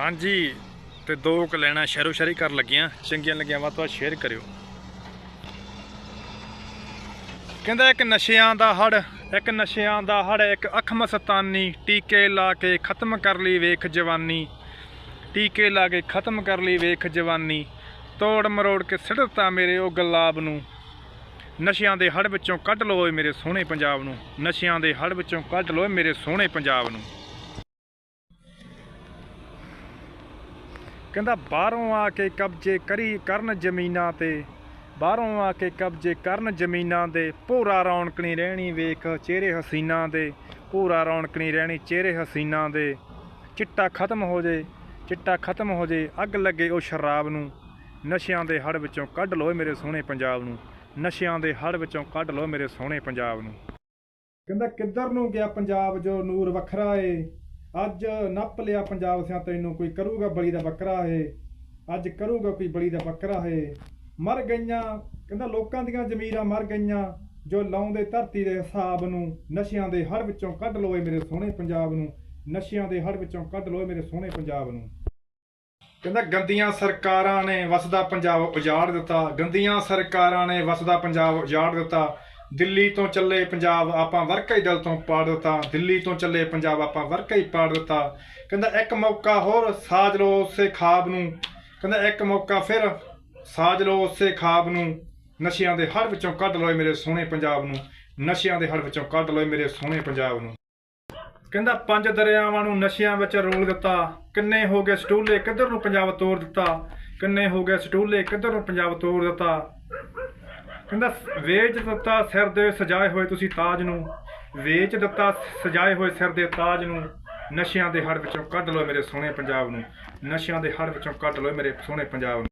ਹਾਂਜੀ, ਤੇ ਦੋ ਕ ਲੈਣਾ ਸ਼ਹਿਰੋ ਸ਼ਹਿਰੀ ਕਰ ਲੱਗੀਆਂ, ਚੰਗੀਆਂ ਲੱਗੀਆਂ ਵਾ ਤੋਂ ਸ਼ੇਅਰ ਕਰਿਓ। ਕਹਿੰਦਾ ਇੱਕ ਨਸ਼ਿਆਂ ਦਾ ਹੜ ਇੱਕ ਨਸ਼ਿਆਂ ਦਾ ਹੜ ਇੱਕ ਅੱਖ ਮਸਤਾਨੀ ਟੀਕੇ ਲਾ ਕੇ ਖਤਮ ਕਰ ਲਈ ਵੇਖ ਜਵਾਨੀ। ਟੀਕੇ ਲਾ ਕੇ ਖਤਮ ਕਰ ਲਈ ਵੇਖ ਜਵਾਨੀ। ਤੋੜ ਮਰੋੜ ਕੇ ਸਿੱਟ ਮੇਰੇ ਉਹ ਗੁਲਾਬ ਨੂੰ। ਨਸ਼ਿਆਂ ਦੇ ਹੜ ਵਿੱਚੋਂ ਕੱਢ ਲਓ ਮੇਰੇ ਸੋਹਣੇ ਪੰਜਾਬ ਨੂੰ। ਨਸ਼ਿਆਂ ਦੇ ਹੜ ਵਿੱਚੋਂ ਕੱਢ ਲਓ ਮੇਰੇ ਸੋਹਣੇ ਪੰਜਾਬ ਨੂੰ। ਕਹਿੰਦਾ, ਬਾਹਰੋਂ ਆ ਕੇ ਕਬਜ਼ੇ ਕਰੀ ਕਰਨ ਜ਼ਮੀਨਾਂ ਤੇ। ਬਾਹਰੋਂ ਆ ਕੇ ਕਬਜ਼ੇ ਕਰਨ ਜ਼ਮੀਨਾਂ ਦੇ। ਭੋਰਾ ਰੌਣਕ ਨਹੀਂ ਰਹਿਣੀ ਵੇਖ ਚਿਹਰੇ ਹਸੀਨਾ ਦੇ। ਭੋਰਾ ਰੌਣਕ ਨਹੀਂ ਰਹਿਣੀ ਚਿਹਰੇ ਹਸੀਨਾ ਦੇ। ਚਿੱਟਾ ਖਤਮ ਹੋ ਜੇ, ਚਿੱਟਾ ਖਤਮ ਹੋ ਜੇ, ਅੱਗ ਲੱਗੇ ਉਹ ਸ਼ਰਾਬ ਨੂੰ। ਨਸ਼ਿਆਂ ਦੇ ਹੜ ਵਿੱਚੋਂ ਕੱਢ ਲਓ ਮੇਰੇ ਸੋਹਣੇ ਪੰਜਾਬ ਨੂੰ। ਨਸ਼ਿਆਂ ਦੇ ਹੜ ਵਿੱਚੋਂ ਕੱਢ ਲਓ ਮੇਰੇ ਸੋਹਣੇ ਪੰਜਾਬ ਨੂੰ। ਕਹਿੰਦਾ, ਕਿੱਧਰ ਨੂੰ ਗਿਆ ਪੰਜਾਬ ਜੋ ਨੂਰ ਵੱਖਰਾ ਏ? ਅੱਜ ਨੱਪ ਲਿਆ ਪੰਜਾਬ ਸਿਆ ਤੈਨੂੰ ਕੋਈ ਕਰੂਗਾ ਬਲੀ ਦਾ ਬੱਕਰਾ ਹੈ ਅੱਜ ਕਰੂਗਾ ਕੋਈ ਬਲੀ ਦਾ ਬੱਕਰਾ ਹੈ ਮਰ ਗਈਆਂ, ਕਹਿੰਦਾ ਲੋਕਾਂ ਦੀਆਂ ਜ਼ਮੀਰਾਂ ਮਰ ਗਈਆਂ, ਜੋ ਲਾਉਂਦੇ ਧਰਤੀ ਦੇ ਹਿਸਾਬ ਨੂੰ, ਨਸ਼ਿਆਂ ਦੇ ਹੜ ਵਿੱਚੋਂ ਕੱਢ ਲਓ ਮੇਰੇ ਸੋਹਣੇ ਪੰਜਾਬ ਨੂੰ। ਨਸ਼ਿਆਂ ਦੇ ਹੜ ਵਿੱਚੋਂ ਕੱਢ ਲਓ ਮੇਰੇ ਸੋਹਣੇ ਪੰਜਾਬ ਨੂੰ। ਕਹਿੰਦਾ ਗੰਦੀਆਂ ਸਰਕਾਰਾਂ ਨੇ ਵਸਦਾ ਪੰਜਾਬ ਉਜਾੜ ਦਿੱਤਾ। ਗੰਦੀਆਂ ਸਰਕਾਰਾਂ ਨੇ ਵਸਦਾ ਪੰਜਾਬ ਉਜਾੜ ਦਿੱਤਾ। ਦਿੱਲੀ ਤੋਂ ਚੱਲੇ ਪੰਜਾਬ ਆਪਾਂ ਵਰਕਾ ਹੀ ਦਿਲ ਤੋਂ ਪਾੜ ਦਿੱਤਾ, ਦਿੱਲੀ ਤੋਂ ਚੱਲੇ ਪੰਜਾਬ ਆਪਾਂ ਵਰਕਾ ਹੀ ਪਾੜ ਦਿੱਤਾ। ਕਹਿੰਦਾ ਇੱਕ ਮੌਕਾ ਹੋਰ, ਸਾਜ ਲਓ ਉਸੇ ਖਾਬ ਨੂੰ। ਕਹਿੰਦਾ ਇੱਕ ਮੌਕਾ ਫਿਰ, ਸਾਜ ਲਓ ਉਸੇ ਖਾਬ ਨੂੰ। ਨਸ਼ਿਆਂ ਦੇ ਹੜ ਵਿੱਚੋਂ ਕੱਢ ਲਓ ਮੇਰੇ ਸੋਹਣੇ ਪੰਜਾਬ ਨੂੰ। ਨਸ਼ਿਆਂ ਦੇ ਹੜ ਵਿੱਚੋਂ ਕੱਢ ਲਓ ਮੇਰੇ ਸੋਹਣੇ ਪੰਜਾਬ ਨੂੰ। ਕਹਿੰਦਾ ਪੰਜ ਦਰਿਆਵਾਂ ਨੂੰ ਨਸ਼ਿਆਂ ਵਿੱਚ ਰੋਲ ਦਿੱਤਾ। ਕਿੰਨੇ ਹੋ ਗਏ ਸਟੂਲੇ ਕਿੱਧਰ ਨੂੰ ਪੰਜਾਬ ਤੋੜ ਦਿੱਤਾ? ਕਿੰਨੇ ਹੋ ਗਏ ਸਟੂਲੇ ਕਿੱਧਰ ਨੂੰ ਪੰਜਾਬ ਤੋੜ ਦਿੱਤਾ? ਕਹਿੰਦਾ, ਵੇਚ ਦਿੱਤਾ ਸਿਰ ਦੇ ਸਜਾਏ ਹੋਏ ਤੁਸੀਂ ਤਾਜ ਨੂੰ, ਵੇਚ ਦਿੱਤਾ ਸਜਾਏ ਹੋਏ ਸਿਰ ਦੇ ਤਾਜ ਨੂੰ, ਨਸ਼ਿਆਂ ਦੇ ਹੜ ਵਿੱਚੋਂ ਕੱਢ ਲਓ ਮੇਰੇ ਸੋਹਣੇ ਪੰਜਾਬ ਨੂੰ, ਨਸ਼ਿਆਂ ਦੇ ਹੜ ਵਿੱਚੋਂ ਕੱਢ ਲਓ ਮੇਰੇ ਸੋਹਣੇ ਪੰਜਾਬ ਨੂੰ।